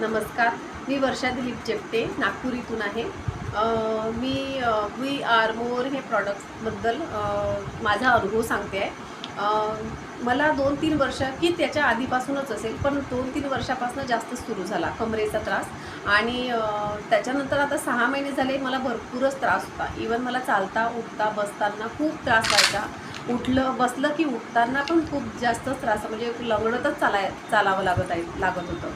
नमस्कार. मी वर्षा दिलीप चेपटे नागपूर इथून आहे. मी वी आर मोर हे प्रॉडक्टबद्दल माझा अनुभव सांगते आहे. मला दोन तीन वर्ष की त्याच्या आधीपासूनच असेल पण दोन तीन वर्षापासून जास्त सुरू झाला कमरेचा त्रास. आणि त्याच्यानंतर आता सहा महिने झाले मला भरपूरच त्रास होता. इवन मला चालता उठता बसताना खूप त्रास व्हायचा. उठलं बसलं की उठताना पण खूप जास्त त्रास म्हणजे लंगडतच चालाय चालावं लागत आहे लागत होतं.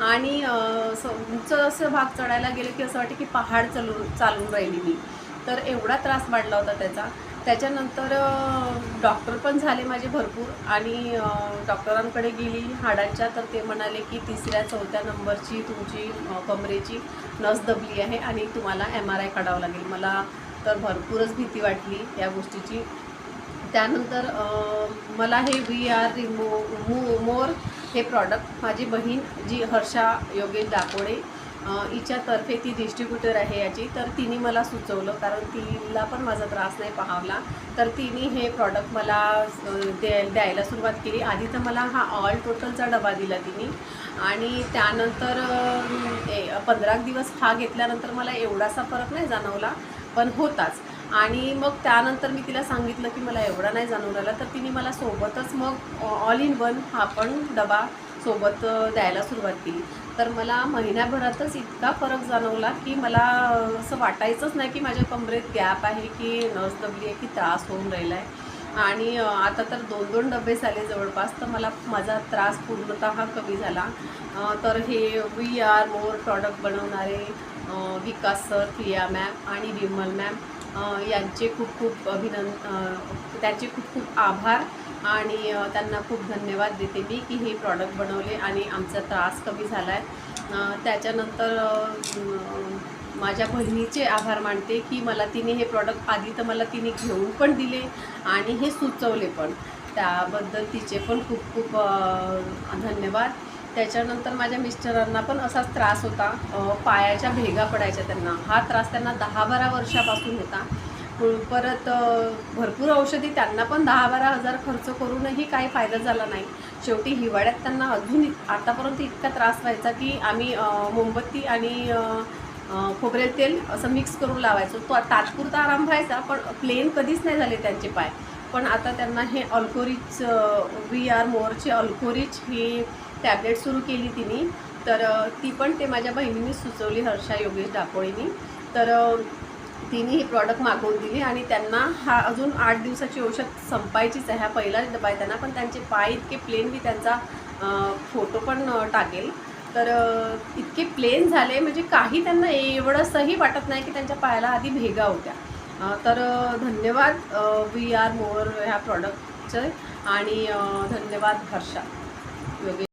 आणि असं उंच असं भाग चढायला गेलं की असं वाटतं की पहाड चालू चालून राहिली मी. तर एवढा त्रास वाढला होता त्याचा. त्याच्यानंतर डॉक्टर पण झाले माझे भरपूर आणि डॉक्टरांकडे गेली हाडांच्या. तर ते म्हणाले की तिसऱ्या चौथ्या नंबरची तुमची कमरेची नस दबली आहे आणि तुम्हाला एम आर आय काढावं लागेल. मला तर भरपूरच भीती वाटली या गोष्टीची. त्यानंतर मला हे वी आर रिमो मो मोर हे प्रॉडक्ट माझी बहीण जी हर्षा योगेश दापोडे हिच्यातर्फे ती डिस्ट्रीब्युटर आहे याची. तर तिने मला सुचवलं कारण तिला पण माझा त्रास नाही पाहावला. तर तिने हे प्रॉडक्ट मला द्या द्यायला सुरुवात केली. आधी तर मला हा ऑल टोटलचा डबा दिला तिने. आणि त्यानंतर पंधरा दिवस हा घेतल्यानंतर मला एवढासा फरक नाही जाणवला पण होताच. आणि मग त्यानंतर मी तिला सांगितलं की मला एवढा नाही जाणून राहिला तर तिने मला सोबतच मग ऑल इन वन हा पण डबा सोबत द्यायला सुरुवात केली. तर मला महिन्याभरातच इतका फरक जाणवला की मला असं वाटायचंच नाही की माझ्या कमरेत गॅप आहे की नस दबली आहे की त्रास होऊन राहिला आहे. आणि आता तर दोन दोन डबे झाले जवळपास तर मला माझा त्रास पूर्णतः कमी झाला. तर हे वी आर मोर प्रॉडक्ट बनवणारे विकास सर प्रिया मॅम आणि विमल मॅम यांचे खूप खूप अभिनंद त्याचे खूप खूप आभार आणि त्यांना खूप धन्यवाद देते मी की हे प्रॉडक्ट बनवले आणि आमचा त्रास कमी झाला आहे त्याच्यानंतर माझ्या बहिणीचे आभार मानते की मला तिने हे प्रॉडक्ट आधी तर मला तिने घेऊन पण दिले आणि हे सुचवले पण. त्याबद्दल तिचे पण खूप खूप धन्यवाद. त्याच्यानंतर माझ्या मिस्टरांना पण असाच त्रास होता. पायाच्या भेगा पडायच्या त्यांना. हा त्रास त्यांना दहा बारा वर्षापासून होता. परत भरपूर औषधी त्यांना पण दहा बारा हजार खर्च करूनही काही फायदा झाला नाही. शेवटी हिवाळ्यात त्यांना अजून आतापर्यंत इतका त्रास व्हायचा की आम्ही मोमबत्ती आणि खोबरेल तेल असं मिक्स करून लावायचो. तो तात्पुरता आराम व्हायचा पण प्लेन कधीच नाही झाले त्यांचे पाय. पण आता त्यांना हे अल्कोरिच वी आर मोरचे अल्कोरिच ही टॅबलेट सुरू केली तिने. तर ती पण ते माझ्या बहिणीने सुचवली हर्षा योगेश डाकोळीनी तर तिने ही प्रॉडक्ट मागवून दिली आणि त्यांना हा अजून आठ दिवसाची औषध संपायचीच आहे हा पहिलाच डबा आहे त्यांना पण त्यांचे पाय इतके प्लेन मी त्यांचा फोटो पण टाकेल. तर इतके प्लेन झाले म्हणजे काही त्यांना एवढंसंही वाटत नाही की त्यांच्या पायाला आधी भेगा होत्या. तर धन्यवाद वी आर मोर ह्या प्रॉडक्टचं आणि धन्यवाद हर्षा. योगेश